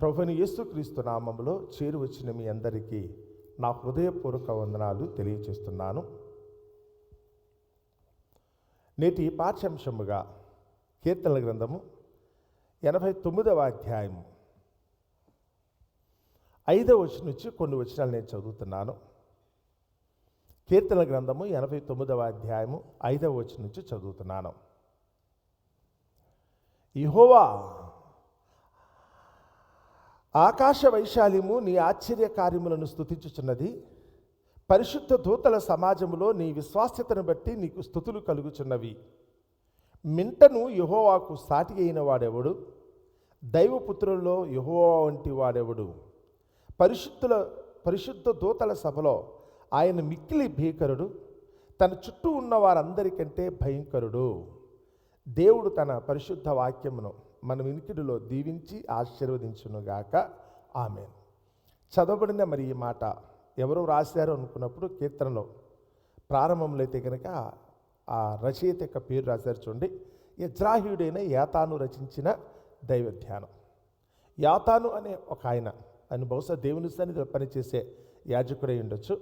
ప్రభుని యేసుక్రీస్తు నామంలో చేరు వచ్చిన మీ అందరికీ నా హృదయపూర్వక వందనాలు తెలియచేస్తున్నాను. నేటి పాఠ్యాంశముగా కీర్తనల గ్రంథము ఎనభై తొమ్మిదవ అధ్యాయము ఐదవ వచ్చిన నుంచి కొన్ని వచనాలు నేను చదువుతున్నాను. కీర్తనల గ్రంథము ఎనభై తొమ్మిదవ అధ్యాయము ఐదవ వచ్చిన నుంచి చదువుతున్నాను. ఇహోవా ఆకాశ వైశాల్యము నీ ఆశ్చర్య కార్యములను స్థుతించుచున్నది పరిశుద్ధ దూతల సమాజములో నీ విశ్వాస్యతను బట్టి నీకు స్థుతులు కలుగుచున్నవి. మింటను యహోవాకు సాటి అయిన వాడెవడు? దైవపుత్రుల్లో యహోవా వంటి వాడెవడు? పరిశుద్ధుల పరిశుద్ధ దూతల సభలో ఆయన మిక్కిలి భీకరుడు తన చుట్టూ ఉన్న వారందరికంటే భయంకరుడు. దేవుడు తన పరిశుద్ధ వాక్యమును మన వినికిడిలో దీవించి ఆశీర్వదించునుగాక. ఆమె చదవబడిన మరి ఈ మాట ఎవరు రాశారు అనుకున్నప్పుడు కీర్తనలో ప్రారంభంలో అయితే కనుక ఆ రచయిత యొక్క పేరు రాశారు చూడండి. యజ్రాహ్యుడైన యాతాను రచించిన దైవ ధ్యానం యాతాను అనే ఒక ఆయన ఆయన బహుశా దేవుని సన్నిధిలో పనిచేసే యాజకుడై ఉండొచ్చు.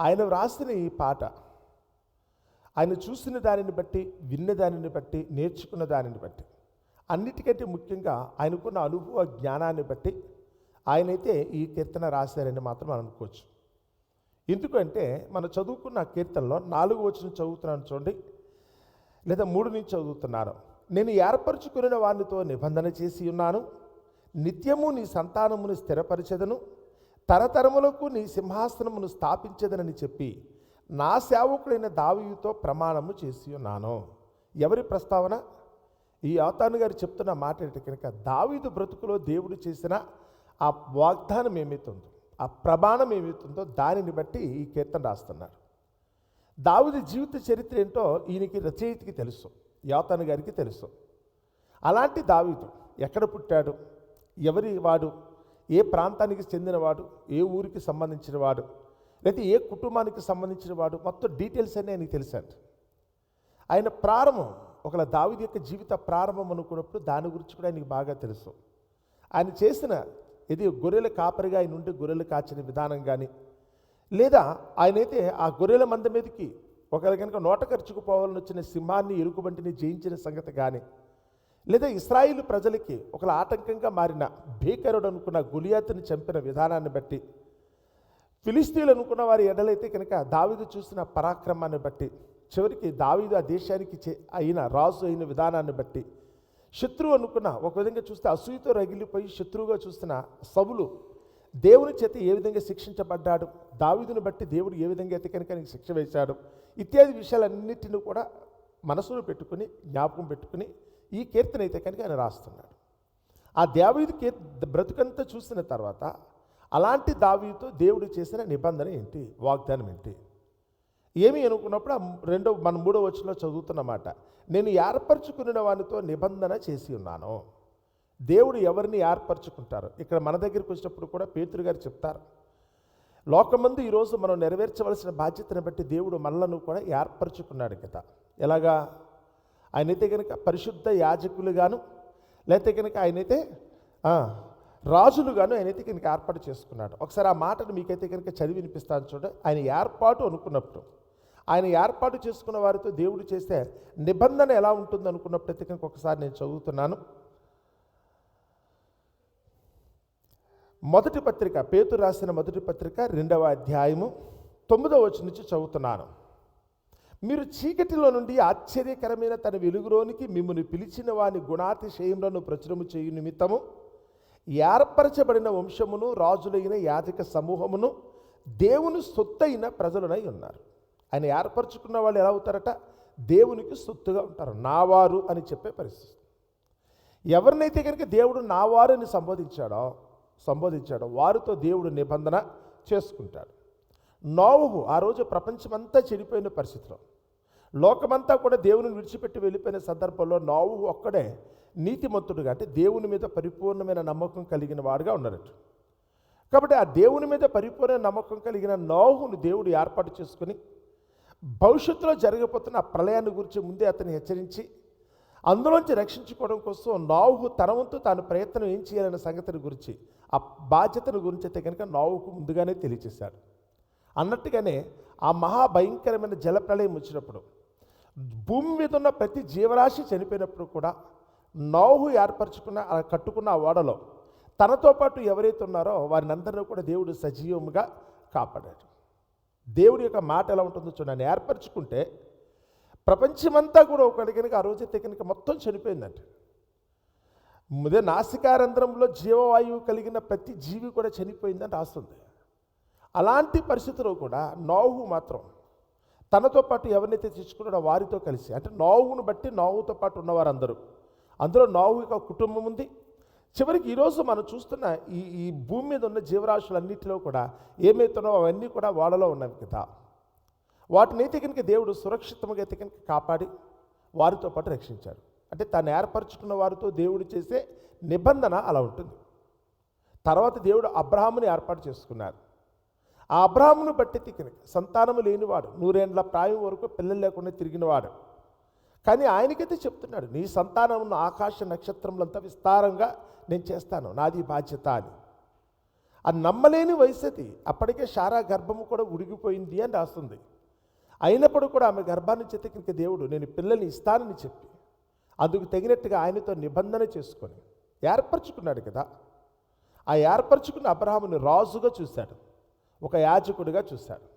ఆయన వ్రాసిన ఈ పాట ఆయన చూసిన దానిని బట్టి విన్న దానిని బట్టి నేర్చుకున్న దానిని బట్టి అన్నిటికంటే ముఖ్యంగా ఆయనకున్న అనుభవ జ్ఞానాన్ని బట్టి ఆయనైతే ఈ కీర్తన రాశారని మాత్రం మనం అనుకోవచ్చు. ఎందుకంటే మనం చదువుకున్న కీర్తనలో నాలుగు వచ్చిన చదువుతున్నాను చూడండి. లేదా మూడు నుంచి చదువుతున్నాను నేను ఏర్పరచుకున్న వారితో నిబంధన చేసి ఉన్నాను. నిత్యము నీ సంతానమును స్థిరపరిచెదను. తరతరములకు నీ సింహాసనమును స్థాపించదనని చెప్పి నా సేవకుడైన దావీయుతో ప్రమాణము చేసి ఉన్నాను. ఎవరి ప్రస్తావన? ఈ ఆతాను గారు చెప్తున్న మాట ఏంటి కనుక దావీదు బ్రతుకులో దేవుడు చేసిన ఆ వాగ్దానం ఏమైతుందో ఆ ప్రమాణం ఏమైతుందో దానిని బట్టి ఈ కీర్తన రాస్తున్నారు. దావిది జీవిత చరిత్ర ఏంటో ఈయనకి రచయితకి తెలుసు యాతాను గారికి తెలుసు. అలాంటి దావీదు ఎక్కడ పుట్టాడు? ఎవరి వాడు? ఏ ప్రాంతానికి చెందినవాడు? ఏ ఊరికి సంబంధించిన వాడు? లేదా ఏ కుటుంబానికి సంబంధించిన వాడు? మొత్తం డీటెయిల్స్ అన్నీ ఆయనకి తెలిసాడు. ఆయన ప్రారంభం ఒకవేళ దావిది యొక్క జీవిత ప్రారంభం అనుకున్నప్పుడు దాని గురించి కూడా ఆయనకి బాగా తెలుసు. ఆయన చేసిన ఇది గొర్రెల కాపరిగా ఆయన ఉండి గొర్రెలు కాచిన విధానం కానీ లేదా ఆయనైతే ఆ గొర్రెల మంద మీదకి ఒకరి కనుక నోట ఖర్చుకు పోవాలని వచ్చిన సింహాన్ని ఎరుకుబంటిని జయించిన సంగతి కానీ లేదా ఇస్రాయిల్ ప్రజలకి ఒక ఆటంకంగా మారిన భీకరుడు అనుకున్న గులియాతుని చంపిన విధానాన్ని బట్టి ఫిలిస్తీన్లు అనుకున్న వారి ఎడలైతే కనుక దావీదు చూసిన పరాక్రమాన్ని బట్టి చివరికి దావీదు ఆ దేశానికి చే- అయిన రాజు అయిన విధానాన్ని బట్టి శత్రువు అనుకున్న ఒక విధంగా చూస్తే అసూయతో రగిలిపోయి శత్రువుగా చూస్తున్న సవులు దేవుని చేత ఏ విధంగా శిక్షించబడ్డాడు? దావీదుని బట్టి దేవుడు ఏ విధంగా అయితే కనుక ఆయనకి శిక్ష వేశాడు? ఇత్యాది విషయాలన్నిటిని కూడా మనసులో పెట్టుకుని జ్ఞాపకం పెట్టుకుని ఈ కీర్తన అయితే కనుక ఆయన రాస్తున్నాడు. ఆ దావీదు కీర్ బ్రతుకంతా చూసిన తర్వాత అలాంటి దావీతో దేవుడు చేసిన నిబంధన ఏంటి? వాగ్దానం ఏంటి? ఏమి అనుకున్నప్పుడు రెండో మన మూడో వచ్చినలో చదువుతున్నమాట నేను ఏర్పరచుకున్న వానితో నిబంధన చేసి ఉన్నాను. దేవుడు ఎవరిని ఏర్పరచుకుంటారు? ఇక్కడ మన దగ్గరికి వచ్చినప్పుడు కూడా పేతురు గారు చెప్తారు. లోకమందు ఈరోజు మనం నెరవేర్చవలసిన బాధ్యతను బట్టి దేవుడు మనలను కూడా ఏర్పరచుకున్నాడు కదా. ఎలాగా? ఆయనైతే కనుక పరిశుద్ధ యాజకులుగాను లేకపోతే కనుక ఆయనైతే రాజులుగాను ఆయనైతే కనుక ఏర్పాటు చేసుకున్నాడు. ఒకసారి ఆ మాటను మీకైతే కనుక చదివి వినిపిస్తాను చూడ ఆయన ఏర్పాటు అనుకున్నప్పుడు ఆయన ఏర్పాటు చేసుకున్న వారితో దేవుడు చేస్తే నిబంధన ఎలా ఉంటుంది అనుకున్న ప్రతికనికి ఒకసారి నేను చదువుతున్నాను. మొదటి పత్రిక పేతురు రాసిన మొదటి పత్రిక రెండవ అధ్యాయము తొమ్మిదవ వచ్చి నుంచి చదువుతున్నాను. మీరు చీకటిలో నుండి ఆశ్చర్యకరమైన తన వెలుగులోనికి మిమ్మల్ని పిలిచిన వాని గుణాతిశయములను ప్రచురము చేయు నిమిత్తము ఏర్పరచబడిన వంశమును రాజులైన యాజక సమూహమును దేవుని సొత్తైన ప్రజలునై ఉన్నారు. ఆయన ఏర్పరచుకున్న వాళ్ళు ఎలా అవుతారట? దేవునికి సొత్తుగా ఉంటారు. నావారు అని చెప్పే పరిస్థితి. ఎవరినైతే కనుక దేవుడు నావారు అని సంబోధించాడో సంబోధించాడో వారితో దేవుడు నిబంధన చేసుకుంటాడు. నోవు ఆ రోజు ప్రపంచమంతా చెడిపోయిన పరిస్థితిలో. లోకమంతా కూడా దేవుని విడిచిపెట్టి వెళ్ళిపోయిన సందర్భంలో నోవు ఒక్కడే నీతిమంతుడుగా అంటే దేవుని మీద పరిపూర్ణమైన నమ్మకం కలిగిన వాడుగా ఉన్నారట కాబట్టి ఆ దేవుని మీద పరిపూర్ణ నమ్మకం కలిగిన నోహును దేవుడు ఏర్పాటు చేసుకుని భవిష్యత్తులో జరగబోతున్న ప్రళయాన్ని గురించి ముందే అతన్ని హెచ్చరించి అందులోంచి రక్షించుకోవడం కోసం నావుకు తన వంతు తాను ప్రయత్నం ఏం చేయాలనే సంగతిని గురించి ఆ బాధ్యతను గురించి అయితే కనుక నావుకు ముందుగానే తెలియచేశాడు. అన్నట్టుగానే ఆ మహాభయంకరమైన జలప్రళయం వచ్చినప్పుడు భూమి మీద ఉన్న ప్రతి జీవరాశి చనిపోయినప్పుడు కూడా నోహు ఏర్పరచుకున్న కట్టుకున్న ఆ ఓడలో తనతో పాటు ఎవరైతే ఉన్నారో వారిని అందరినీ కూడా దేవుడు సజీవముగా కాపాడాడు. దేవుడి యొక్క మాట ఎలా ఉంటుందో చూడండి. ఏర్పరచుకుంటే ప్రపంచమంతా కూడా ఒకటి కనుక ఆ రోజు కనుక మొత్తం చనిపోయిందంట. ముదే నాసికారంధ్రంలో జీవవాయువు కలిగిన ప్రతి జీవి కూడా చనిపోయిందని రాస్తుంది. అలాంటి పరిస్థితిలో కూడా నోవు మాత్రం తనతో పాటు ఎవరినైతే తెచ్చుకున్నాడో వారితో కలిసి అంటే నోవును బట్టి నోవుతో పాటు ఉన్నవారందరూ. అందులో నోవు యొక్క కుటుంబం ఉంది చివరికి ఈరోజు మనం చూస్తున్న ఈ ఈ భూమి మీద ఉన్న జీవరాశులన్నింటిలో కూడా ఏమైతున్నావో అవన్నీ కూడా వాళ్ళలో ఉన్నవి కదా. వాటిని కనుక దేవుడు సురక్షితంగా అయితే కనుక కాపాడి వారితో పాటు రక్షించాడు. అంటే తను ఏర్పరచుకున్న వారితో దేవుడు చేసే నిబంధన అలా ఉంటుంది. తర్వాత దేవుడు అబ్రహాముని ఏర్పాటు చేసుకున్నారు. ఆ అబ్రహామును బట్టి కనుక సంతానము లేనివాడు నూరేండ్ల ప్రాయం వరకు పిల్లలు లేకుండా తిరిగినవాడు కానీ ఆయనకైతే చెప్తున్నాడు నీ సంతానం ఉన్న ఆకాశ నక్షత్రములంతా విస్తారంగా నేను చేస్తాను నాది బాధ్యత అని. అది నమ్మలేని వయసు అప్పటికే శారా గర్భము కూడా ఉడిగిపోయింది అని రాస్తుంది. అయినప్పుడు కూడా ఆమె గర్భాన్ని చెత్తకింక దేవుడు నేను పిల్లల్ని ఇస్తానని చెప్పి అందుకు తగినట్టుగా ఆయనతో నిబంధన చేసుకొని ఏర్పరచుకున్నాడు కదా. ఆ ఏర్పరచుకున్న అబ్రహాముని రాజుగా చూశాడు. ఒక యాజకుడిగా చూశాడు.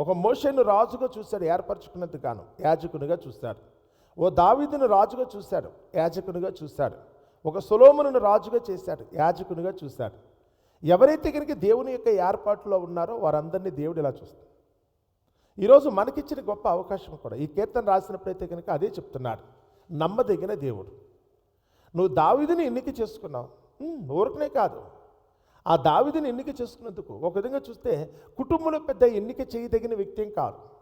ఒక మోషను రాజుగా చూశాడు ఏర్పరచుకున్నందుకు గాను యాజకునిగా చూశాడు. ఓ దావీదును రాజుగా చూశాడు యాజకునిగా చూశాడు. ఒక సొలోమును రాజుగా చేశాడు యాజకునిగా చూశాడు. ఎవరైతే కనుక దేవుని యొక్క ఏర్పాటులో ఉన్నారో వారందరినీ దేవుడు ఇలా చూస్తాడు. ఈరోజు మనకిచ్చిన గొప్ప అవకాశం కూడా ఈ కీర్తన రాసినప్పుడైతే కనుక అదే చెప్తున్నాడు నమ్మదగిన దేవుడు. నువ్వు దావిదిని ఎన్నిక చేసుకున్నావు? ఊరికనే కాదు. ఆ దావిదిని ఎన్నిక చేసుకున్నందుకు ఒక విధంగా చూస్తే కుటుంబంలో పెద్ద ఎన్నిక చేయదగిన వ్యక్తి ఏం కాదు.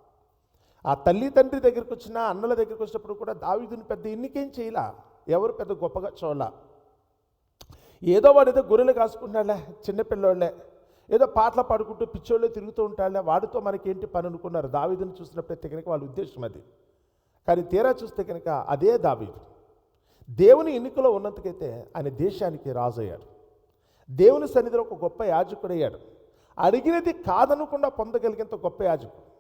ఆ తల్లి తండ్రి దగ్గరికి వచ్చినా అన్నల దగ్గరికి వచ్చినప్పుడు కూడా దావిదుని పెద్ద ఎన్నికేం చేయలా? ఎవరు పెద్ద గొప్పగా చూడాల? ఏదో వాడేదో గొర్రెలు కాసుకుంటాడులే చిన్నపిల్లోళ్ళే ఏదో పాటలు పాడుకుంటూ పిచ్చోళ్ళే తిరుగుతూ ఉంటాడులే. వాడితో మనకేంటి పని అనుకున్నారు? దావీదుని చూసినప్పుడైతే కనుక వాళ్ళ ఉద్దేశం అది. కానీ తీరా చూస్తే కనుక అదే దావీదు. దేవుని ఎన్నికలో ఉన్నందుకైతే ఆయన దేశానికి రాజు అయ్యాడు దేవుని సన్నిధిలో ఒక గొప్ప యాజకుడయ్యాడు. అడిగినది కాదనకుండా పొందగలిగేంత గొప్ప యాజకుడు.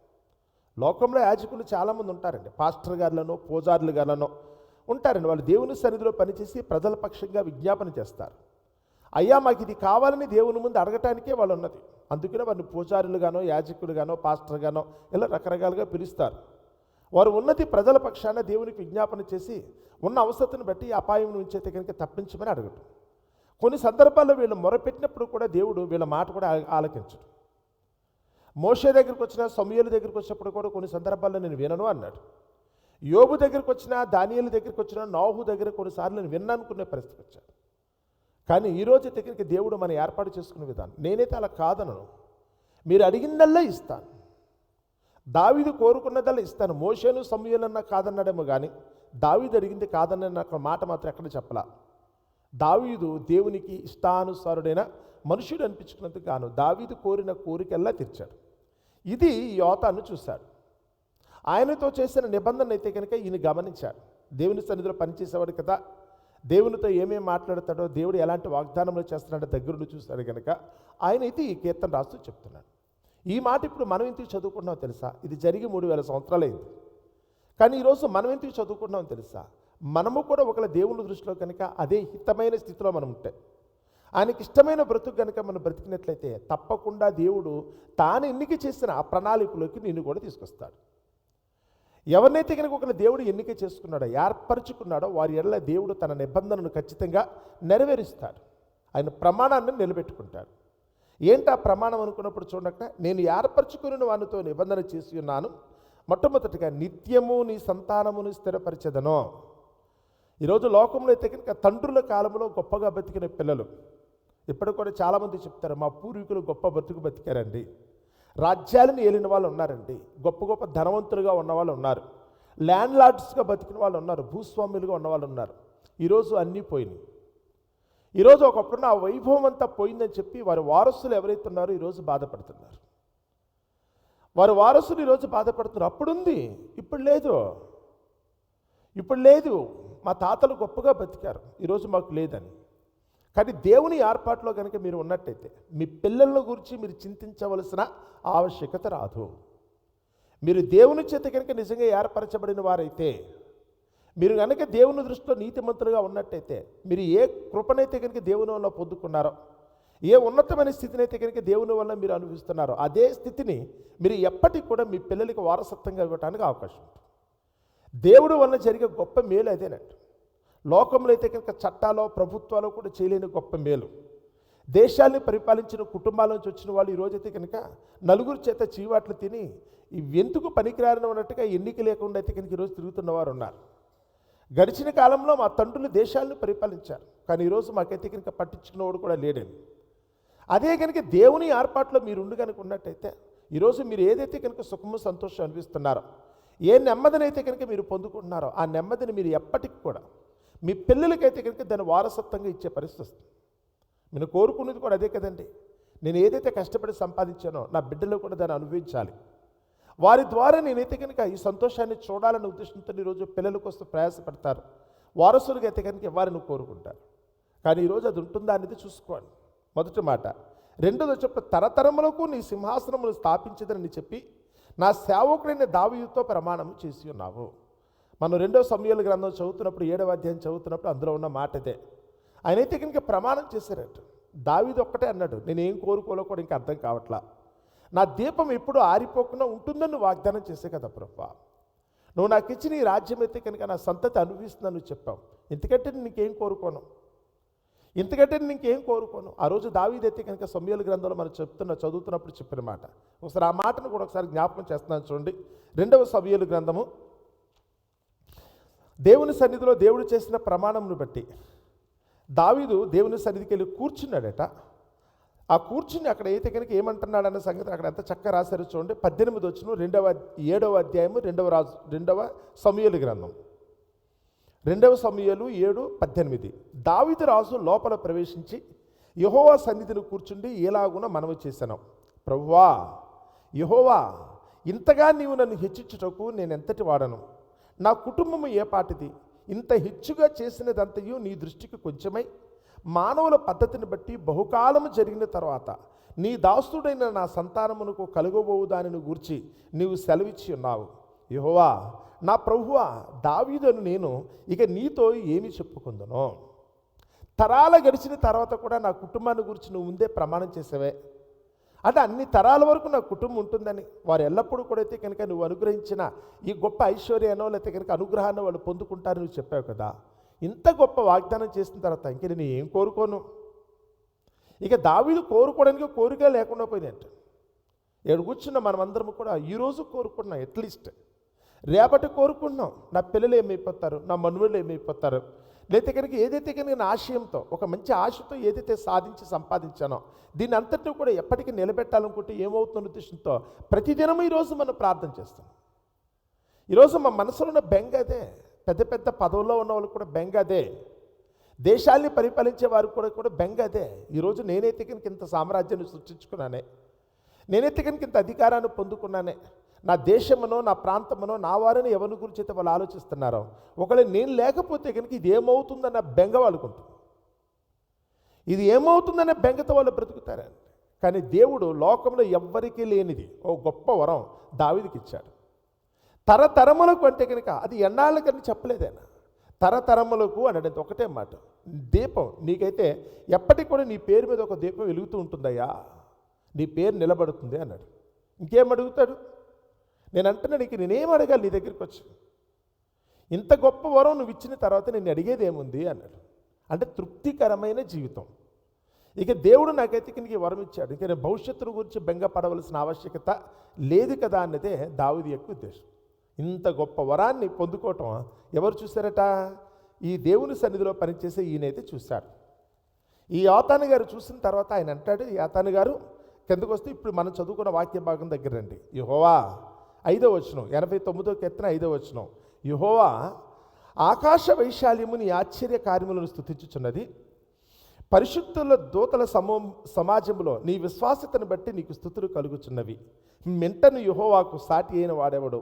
లోకంలో యాజకులు చాలామంది ఉంటారండి. పాస్టర్ గారులను పూజారులు గారులను ఉంటారండి. వాళ్ళు దేవుని సన్నిధిలో పనిచేసి ప్రజల పక్షంగా విజ్ఞాపన చేస్తారు. అయ్యా మాకు ఇది కావాలని దేవుని ముందు అడగటానికే వాళ్ళు ఉన్నది అందుకనే వారిని పూజారులుగానో యాజకులుగానో పాస్టర్గానో ఇలా రకరకాలుగా పిలుస్తారు. వారు ఉన్నది ప్రజల పక్షాన దేవునికి విజ్ఞాపన చేసి ఉన్న అవసరతను బట్టి అపాయం నుంచి అయితే కనుక తప్పించమని అడగటం. కొన్ని సందర్భాల్లో వీళ్ళు మొరపెట్టినప్పుడు కూడా దేవుడు వీళ్ళ మాట కూడా ఆ- ఆలకించడు. మోషే దగ్గరికి వచ్చిన సమయలు దగ్గరికి వచ్చినప్పుడు కూడా కొన్ని సందర్భాల్లో నేను వినను అన్నాడు. యోబు దగ్గరికి వచ్చిన దానియల దగ్గరికి వచ్చినా నాహు దగ్గర కొన్నిసార్లు నేను విన్నానుకునే పరిస్థితి వచ్చాను. కానీ ఈరోజు దగ్గరికి దేవుడు మనం ఏర్పాటు చేసుకునే విధానం. నేనైతే అలా కాదనను. మీరు అడిగిందల్లా ఇస్తాను. దావీదు కోరుకున్నదల్లా ఇస్తాను. మోషేను సమయలన్నా కాదన్నాడేమో కానీ దావీదు అడిగింది కాదన్న మాట మాత్రం ఎక్కడ చెప్పలా. దావీదు దేవునికి ఇష్టానుసారుడైన మనుషుడు అనిపించుకున్నందుకు గాను దావీదు కోరిన కోరికల్లా తీర్చాడు. ఇది యోతాను చూశాడు. ఆయనతో చేసిన నిబంధన అయితే కనుక ఈయన గమనించాడు. దేవుని సన్నిధిలో పనిచేసేవాడు కదా. దేవునితో ఏమేమి మాట్లాడతాడో దేవుడు ఎలాంటి వాగ్దానములు చేస్తున్నాడో దగ్గరుండి చూస్తాడు కనుక ఆయన అయితే ఈ కీర్తన రాస్తూ చెప్తున్నాడు. ఈ మాట ఇప్పుడు మనం ఎందుకు చదువుకుంటున్నాం తెలుసా? ఇది జరిగి మూడు వేల సంవత్సరాలైంది. కానీ ఈరోజు మనం ఎందుకు చదువుకుంటున్నాం తెలుసా? మనము కూడా ఒకళ్ళ దేవుని దృష్టిలో కనుక అదే హితమైన స్థితిలో మనం ఉంటే ఆయనకి ఇష్టమైన బ్రతుకు కనుక మనం బ్రతికినట్లయితే తప్పకుండా దేవుడు తాను ఎన్నిక చేసిన ఆ ప్రణాళికలోకి నిన్ను కూడా తీసుకొస్తాడు. ఎవరినైతే కనుక ఒక దేవుడు ఎన్నిక చేసుకున్నాడో ఏర్పరచుకున్నాడో వారి ఎడల దేవుడు తన నిబంధనను ఖచ్చితంగా నెరవేరుస్తాడు. ఆయన ప్రమాణాన్ని నిలబెట్టుకుంటాడు. ఏంటి ఆ ప్రమాణం అనుకున్నప్పుడు చూడక నేను ఏర్పరచుకుని వానితో నిబంధన చేసి ఉన్నాను మొట్టమొదటిగా నిత్యము నీ సంతానమును స్థిరపరిచెదను. ఈరోజు లోకంలో అయితే కనుక తండ్రుల కాలంలో గొప్పగా బతికిన పిల్లలు ఇప్పుడు కూడా చాలామంది చెప్తారు మా పూర్వీకులు గొప్ప బతుకు బతికారండి. రాజ్యాలను ఏలిన వాళ్ళు ఉన్నారండి. గొప్ప గొప్ప ధనవంతులుగా ఉన్నవాళ్ళు ఉన్నారు. ల్యాండ్ లార్డ్స్గా బతికిన వాళ్ళు ఉన్నారు. భూస్వాములుగా ఉన్నవాళ్ళు ఉన్నారు. ఈరోజు అన్నీ పోయినాయి. ఈరోజు ఒకప్పుడున్న ఆ వైభవం అంతా పోయిందని చెప్పి వారి వారసులు ఎవరైతే ఉన్నారో ఈరోజు బాధపడుతున్నారు. వారి వారసులు ఈరోజు బాధపడుతున్నారు. అప్పుడుంది ఇప్పుడు లేదు. ఇప్పుడు లేదు. మా తాతలు గొప్పగా బతికారు. ఈరోజు మాకు లేదని. కానీ దేవుని ఏర్పాట్లో కనుక మీరు ఉన్నట్టయితే మీ పిల్లల గురించి మీరు చింతించవలసిన ఆవశ్యకత రాదు. మీరు దేవుని చేత కనుక నిజంగా ఏర్పరచబడిన వారైతే మీరు కనుక దేవుని దృష్టిలో నీతిమంతులుగా ఉన్నట్టయితే మీరు ఏ కృపనైతే కనుక దేవుని వల్ల పొందుకున్నారో ఏ ఉన్నతమైన స్థితిని అయితే కనుక దేవుని వల్ల మీరు అనుభవిస్తున్నారో అదే స్థితిని మీరు ఎప్పటికి కూడా మీ పిల్లలకి వారసత్వంగా ఇవ్వడానికి అవకాశం ఉంటుంది. దేవుడు వల్ల జరిగే గొప్ప మేలు అదేనండి. లోకంలో అయితే కనుక చట్టాలో ప్రభుత్వాలు కూడా చేయలేని గొప్ప మేలు. దేశాన్ని పరిపాలించిన కుటుంబాల నుంచి వచ్చిన వాళ్ళు ఈరోజైతే కనుక నలుగురు చేత చీవాట్లు తిని ఇవి ఎందుకు పనికిరారని ఉన్నట్టుగా ఎన్నిక లేకుండా అయితే కనుక ఈరోజు తిరుగుతున్న వారు ఉన్నారు. గడిచిన కాలంలో మా తండ్రులు దేశాలను పరిపాలించారు. కానీ ఈరోజు మాకైతే కనుక పట్టించుకున్నవాడు కూడా లేడండి. అదే కనుక దేవుని ఏర్పాట్లో మీరు కనుక ఉన్నట్టయితే ఈరోజు మీరు ఏదైతే కనుక సుఖము సంతోషం అనిపిస్తున్నారో ఏ నెమ్మదినైతే కనుక మీరు పొందుకుంటున్నారో ఆ నెమ్మదిని మీరు ఎప్పటికి కూడా మీ పిల్లలకైతే కనుక దాన్ని వారసత్వంగా ఇచ్చే పరిస్థితి వస్తుంది. నేను కోరుకునేది కూడా అదే కదండి. నేను ఏదైతే కష్టపడి సంపాదించానో నా బిడ్డలు కూడా దాన్ని అనుభవించాలి. వారి ద్వారా నేనైతే కనుక ఈ సంతోషాన్ని చూడాలనే ఉద్దేశంతో ఈరోజు పిల్లల కోసం ప్రయాసపడతారు. వారసులుగా అయితే కనుక ఇవ్వాలని కోరుకుంటారు. కానీ ఈరోజు అది ఉంటుందా అనేది చూసుకోండి. మొదటి మాట రెండోది వచ్చేప్పుడు తరతరములకు నీ సింహాసనమును స్థాపించదని చెప్పి నా సేవకుడైన దావీయుతో ప్రమాణం చేసి ఉన్నావు. మనం రెండో సమయాల గ్రంథం చదువుతున్నప్పుడు ఏడవ అధ్యాయం చదువుతున్నప్పుడు అందులో ఉన్న మాట ఇదే. ఆయన అయితే కనుక ప్రమాణం చేశారట. దావిది ఒక్కటే అన్నాడు నేను ఏం కోరుకోలో కూడా ఇంకా అర్థం కావట్లా. నా దీపం ఎప్పుడు ఆరిపోకుండా ఉంటుందని నువ్వు వాగ్దానం చేసే కదా ప్రభా. నువ్వు నాకు ఇచ్చిన ఈ రాజ్యం అయితే కనుక నా సంతతి అనుభవిస్తుందని నువ్వు చెప్పావు. ఎందుకంటే నేను నీకేం కోరుకోను? ఇంతకంటే నేను ఇంకేం కోరుకోను? ఆ రోజు దావీదైతే కనుక సమయాల గ్రంథంలో మనం చెప్తున్న చదువుతున్నప్పుడు చెప్పిన మాట. ఒకసారి ఆ మాటను కూడా ఒకసారి జ్ఞాపకం చేస్తున్నాను చూడండి. రెండవ సమయాల గ్రంథము దేవుని సన్నిధిలో దేవుడు చేసిన ప్రమాణంను బట్టి దావీదు దేవుని సన్నిధికి వెళ్ళి కూర్చున్నాడట. ఆ కూర్చుని అక్కడ అయితే కనుక ఏమంటున్నాడు అన్న సంగతి అక్కడ ఎంత చక్కగా రాశారో చూడండి. పద్దెనిమిది వచ్చిన రెండవ ఏడవ అధ్యాయము రెండవ రాజు రెండవ సమయలు గ్రంథం. రెండవ సమయలు ఏడు పద్దెనిమిది. దావిదు రాజు లోపల ప్రవేశించి యహోవా సన్నిధిని కూర్చుండి ఎలాగున మనవి చేశాను. ప్రభువా యహోవా ఇంతగా నీవు నన్ను హెచ్చించుటకు నేను ఎంతటి వాడను? నా కుటుంబము ఏ పాటిది? ఇంత హెచ్చుగా చేసినదంతయు నీ దృష్టికి కొంచెమై. మానవుల పద్ధతిని బట్టి బహుకాలము జరిగిన తర్వాత నీ దాసుడైన నా సంతానమునకు కలుగబోవు దానిని గూర్చి నీవు సెలవిచ్చి ఉన్నావు. యహోవా నా ప్రభువా దావీదను నేను ఇక నీతో ఏమి చెప్పుకుందును? తరాల గడిచిన తర్వాత కూడా నా కుటుంబాన్ని గురించి నువ్వు ముందే ప్రమాణం చేసావే. అంటే అన్ని తరాల వరకు నా కుటుంబం ఉంటుందని. వారు ఎల్లప్పుడూ కూడా అయితే కనుక నువ్వు అనుగ్రహించిన ఈ గొప్ప ఐశ్వర్యానో లేకపోతే కనుక అనుగ్రహాన్ని వాళ్ళు పొందుకుంటారని నువ్వు చెప్పావు కదా. ఇంత గొప్ప వాగ్దానం చేసిన తర్వాత ఇంక నేను ఏం కోరుకోను? ఇక దావీదు కోరుకోవడానికి కోరిక లేకుండా పోయినట్టు ఏడు కూర్చున్న మనమందరం కూడా ఈరోజు కోరుకుంటున్నాం అట్లీస్ట్ రేపటి కోరుకుంటున్నాం. నా పిల్లలు ఏమైపోతారు? నా మనువులు ఏమైపోతారు? లేతే కనుక ఏదైతే కనుక ఆశయంతో ఒక మంచి ఆశతో ఏదైతే సాధించి సంపాదించానో దీని అంతటిని కూడా ఎప్పటికీ నిలబెట్టాలనుకుంటే ఏమవుతున్న ఉద్దేశంతో ప్రతిదినం ఈరోజు మనం ప్రార్థన చేస్తాం. ఈరోజు మా మనసులో ఉన్న బెంగ అదే పెద్ద పెద్ద పదవుల్లో ఉన్న వాళ్ళు కూడా బెంగ అదే దేశాల్ని పరిపాలించే వారు కూడా కూడా బెంగ అదే. ఈరోజు నేనైతే కనుక ఇంత సామ్రాజ్యాన్ని సృష్టించుకున్నానే నేనైతే కనుక ఇంత అధికారాన్ని పొందుకున్నానే నా దేశమునో నా ప్రాంతమునో నా వారిని ఎవరి గురించి అయితే వాళ్ళు ఆలోచిస్తున్నారో ఒకవేళ నేను లేకపోతే కనుక ఇది ఏమవుతుందన్న బెంగ వాళ్ళకుంటుంది ఇది ఏమవుతుందనే బెంగతో వాళ్ళు బ్రతుకుతారండి. కానీ దేవుడు లోకంలో ఎవ్వరికీ లేనిది ఓ గొప్ప వరం దావిదికి ఇచ్చాడు. తరతరములకు అంటే కనుక అది ఎన్నాళ్ళకని చెప్పలేదేనా? తరతరములకు అనేది ఒకటే మాట. దీపం నీకైతే ఎప్పటికి కూడా నీ పేరు మీద ఒక దీపం వెలుగుతూ ఉంటుందయ్యా. నీ పేరు నిలబడుతుంది అన్నాడు. ఇంకేం అడుగుతాడు? నేను అంటున్నా నీకు నేనేం అడగాలి నీ దగ్గరికి వచ్చి? ఇంత గొప్ప వరం నువ్వు ఇచ్చిన తర్వాత నేను అడిగేది ఏముంది అన్నాడు. అంటే తృప్తికరమైన జీవితం. ఇక దేవుడు నాకైతే నీకు వరం ఇచ్చాడు. ఇక నేను భవిష్యత్తును గురించి బెంగపడవలసిన ఆవశ్యకత లేదు కదా అన్నదే దావుది యొక్క ఉద్దేశం. ఇంత గొప్ప వరాన్ని పొందుకోవటం ఎవరు చూశారట? ఈ దేవుని సన్నిధిలో పనిచేసే ఈయనైతే చూశాడు. ఈ యాతాను గారు చూసిన తర్వాత ఆయన అంటాడు యాతాను గారు కిందకు వస్తే ఇప్పుడు మనం చదువుకున్న వాక్య భాగం దగ్గర రండి. యహోవా ఐదో వచనం ఎనభై తొమ్మిదో కెత్తన ఐదో వచనం. యుహోవా ఆకాశ వైశాల్యముని ఆశ్చర్య కార్యములను స్థుతించుచున్నది పరిశుద్ధుల దూతల సమూ సమాజంలో నీ విశ్వాసతను బట్టి నీకు స్థుతులు కలుగుచున్నవి. మెంటను యుహోవాకు సాటి అయిన వాడెవడు?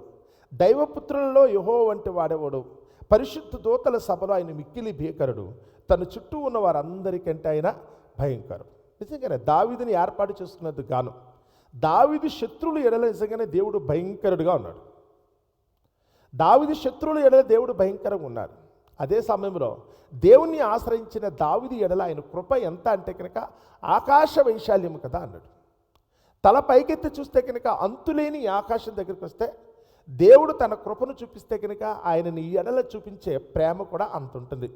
దైవపుత్రులలో యుహో వంటి వాడేవడు? పరిశుద్ధ దూతల సభలో ఆయన మిక్కిలి భీకరుడు. తన చుట్టూ ఉన్న వారందరికంటే ఆయన భయంకరం నిజంగానే దావిదిని ఏర్పాటు చేసుకున్నందుకు గాను దావిది శత్రువులు ఎడల నిజంగానే దేవుడు భయంకరుడుగా ఉన్నాడు. దావిది శత్రువుల ఎడల దేవుడు భయంకరంగా ఉన్నాడు అదే సమయంలో దేవుణ్ణి ఆశ్రయించిన దావిది ఎడల ఆయన కృప ఎంత అంటే కనుక ఆకాశ వైశాల్యం కదా అన్నాడు. తల పైకెత్తి చూస్తే కనుక అంతులేని ఆకాశం దగ్గరికి వస్తే దేవుడు తన కృపను చూపిస్తే కనుక ఆయనని ఈ ఎడల చూపించే ప్రేమ కూడా అంత ఉంటుంది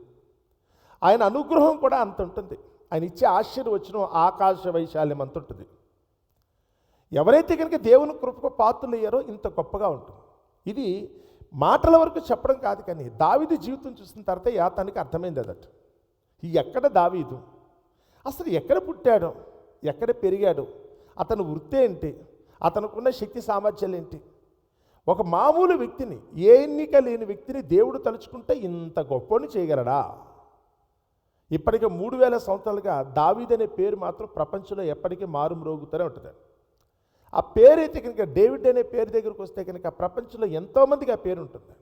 ఆయన అనుగ్రహం కూడా అంత ఉంటుంది ఆయన ఇచ్చే ఆశీర్వచనం ఆకాశ వైశాల్యం అంత ఉంటుంది ఎవరైతే కనుక దేవుని కృపకు పాత్రలయ్యారో ఇంత గొప్పగా ఉంటుంది. ఇది మాటల వరకు చెప్పడం కాదు కానీ దావీదు జీవితం చూసిన తర్వాత యాతానికి అర్థమైంది అదట. ఎక్కడ దావీదు? అసలు ఎక్కడ పుట్టాడు? ఎక్కడ పెరిగాడు? అతను వృత్తి ఏంటి? అతనుకున్న శక్తి సామర్థ్యాలు ఏంటి? ఒక మామూలు వ్యక్తిని ఏ ఎన్నిక లేని వ్యక్తిని దేవుడు తలుచుకుంటే ఇంత గొప్పని చేయగలడా? ఇప్పటికే మూడు వేల సంవత్సరాలుగా దావీద్ అనే పేరు మాత్రం ప్రపంచంలో ఎప్పటికీ మారుమ్రోగుతూనే ఉంటుంది. ఆ పేరు అయితే కనుక డేవిడ్ అనే పేరు దగ్గరికి వస్తే కనుక ప్రపంచంలో ఎంతోమందికి ఆ పేరు ఉంటుంది.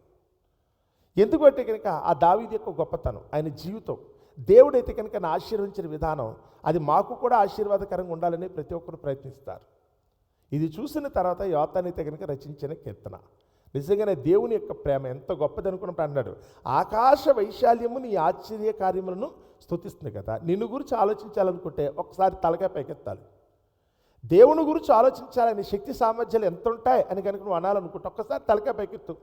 ఎందుకంటే కనుక ఆ దావీది యొక్క గొప్పతనం ఆయన జీవితం దేవుడైతే కనుక ఆశీర్వించిన ఆశీర్వదించిన విధానం అది మాకు కూడా ఆశీర్వాదకరంగా ఉండాలని ప్రతి ఒక్కరు ప్రయత్నిస్తారు. ఇది చూసిన తర్వాత యోతానైతే కనుక రచించిన కీర్తన. నిజంగానే దేవుని యొక్క ప్రేమ ఎంత గొప్పది అనుకున్నప్పుడు అన్నాడు ఆకాశ వైశాల్యము నీ ఆశ్చర్య కార్యములను స్థుతిస్తుంది కదా నిన్ను గురించి ఆలోచించాలనుకుంటే ఒకసారి తలకాయ పైకెత్తాలి. దేవుని గురించి ఆలోచించాలని శక్తి సామర్థ్యాలు ఎంత ఉంటాయి అని కనుక నువ్వు అనాలనుకుంటా. ఒక్కసారి తలకాయ పైకెత్తు.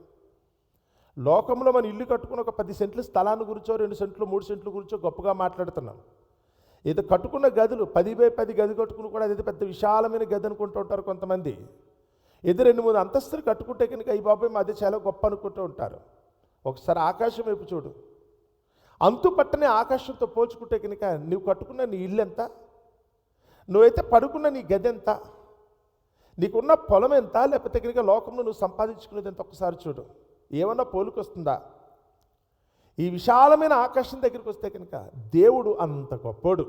లోకంలో మన ఇల్లు కట్టుకుని ఒక పది సెంట్లు స్థలాన్ని గురించో రెండు సెంట్లు మూడు సెంట్లు గురించో గొప్పగా మాట్లాడుతున్నాం. ఇది కట్టుకున్న గదులు పది బై పది గది కట్టుకుని కూడా అది పెద్ద విశాలమైన గది అనుకుంటూ ఉంటారు కొంతమంది. ఇది రెండు మూడు అంతస్తులు కట్టుకుంటే కనుక ఈ బాబాయ్ మాది చాలా గొప్ప అనుకుంటూ ఉంటారు. ఒకసారి ఆకాశం వైపు చూడు. అంతు పట్టని ఆకాశంతో పోల్చుకుంటే కనుక నువ్వు కట్టుకున్న నీ ఇల్లు ఎంత? నువ్వైతే పడుకున్న నీ గది ఎంత నీకున్న పొలం ఎంత? లేకపోతే కనుక లోకంలో నువ్వు సంపాదించుకునేది ఎంత? ఒక్కసారి చూడు. ఏమన్నా పోలికొస్తుందా? ఈ విశాలమైన ఆకాశం దగ్గరికి వస్తే కనుక దేవుడు అంత గొప్పోడు.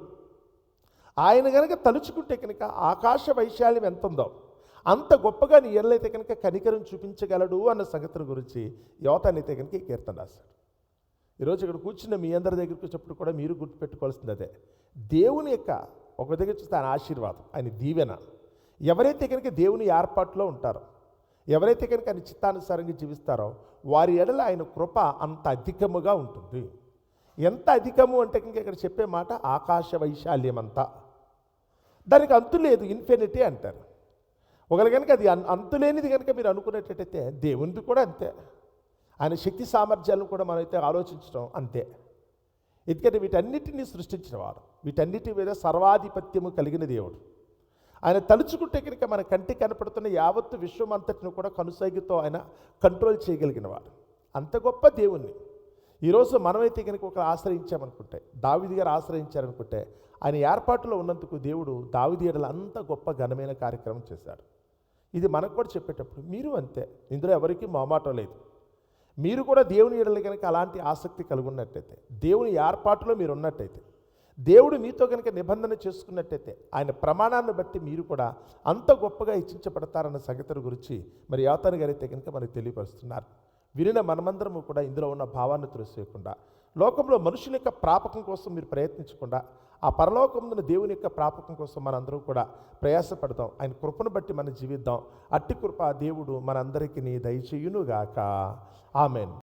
ఆయన కనుక తలుచుకుంటే కనుక ఆకాశ వైశాల్యం ఎంత ఉందో అంత గొప్పగా నీ ఎల్లైతే కనుక కనికరం చూపించగలడు అన్న సంగతిని గురించి యువతనైతే కనుక కీర్తన రాశాడు. ఈరోజు ఇక్కడ కూర్చున్న మీ అందరి దగ్గరికి వచ్చినప్పుడు కూడా మీరు గుర్తుపెట్టుకోవాల్సింది అదే. దేవుని యొక్క ఒక దగ్గర చూస్తే ఆయన ఆశీర్వాదం ఆయన దీవెన. ఎవరైతే కనుక దేవుని ఏర్పాటులో ఉంటారో ఎవరైతే కనుక ఆయన చిత్తానుసారంగా జీవిస్తారో వారి ఎడల ఆయన కృప అంత అధికముగా ఉంటుంది. ఎంత అధికము అంటే కనుక ఇక్కడ చెప్పే మాట ఆకాశ వైశాల్యం అంతా దానికి అంతు లేదు ఇన్ఫినిటీ అంటారు. ఒకవేళ కనుక అది అంతులేనిది కనుక మీరు అనుకునేటట్టయితే దేవునిది కూడా అంతే. ఆయన శక్తి సామర్థ్యాలను కూడా మనమైతే ఆలోచించడం అంతే. ఎందుకంటే వీటన్నిటిని సృష్టించినవాడు వీటన్నిటి మీద సర్వాధిపత్యము కలిగిన దేవుడు. ఆయన తలుచుకుంటే కనుక మన కంటికి కనపడుతున్న యావత్తు విశ్వం అంతటిని కూడా కనుసైగుతో ఆయన కంట్రోల్ చేయగలిగిన వాడు. అంత గొప్ప దేవుణ్ణి. ఈరోజు మనమైతే కనుక ఒకరు ఆశ్రయించామనుకుంటే దావిది గారు ఆశ్రయించారనుకుంటే ఆయన ఏర్పాటులో ఉన్నందుకు దేవుడు దావిది అంత గొప్ప ఘనమైన కార్యక్రమం చేశాడు. ఇది మనకు కూడా చెప్పేటప్పుడు మీరు అంతే. ఇందులో ఎవరికీ మొహమాటం లేదు. మీరు కూడా దేవుని ఎడల కనుక అలాంటి ఆసక్తి కలిగి ఉన్నట్టయితే దేవుని ఏర్పాటులో మీరు ఉన్నట్టయితే దేవుడు మీతో కనుక నిబంధన చేసుకున్నట్టయితే ఆయన ప్రమాణాన్ని బట్టి మీరు కూడా అంత గొప్పగా హెచ్చించబడతారన్న సంగతిని గురించి మరి యాతను గారైతే కనుక మనకు తెలియపరుస్తున్నారు. వినిన మనమందరము కూడా ఇందులో ఉన్న భావాన్ని తెలిసేయకుండా లోకంలో మనుషుల యొక్క ప్రాపకం కోసం మీరు ప్రయత్నించకుండా ఆ పరలోకమున దేవుని యొక్క ప్రాపకం కోసం మనందరం కూడా ప్రయాసపడదాం ఆయన కృపను బట్టి మనం జీవిద్దాం. అట్టి కృప దేవుడు మనందరికీ దయచేయునుగాక ఆమెన్.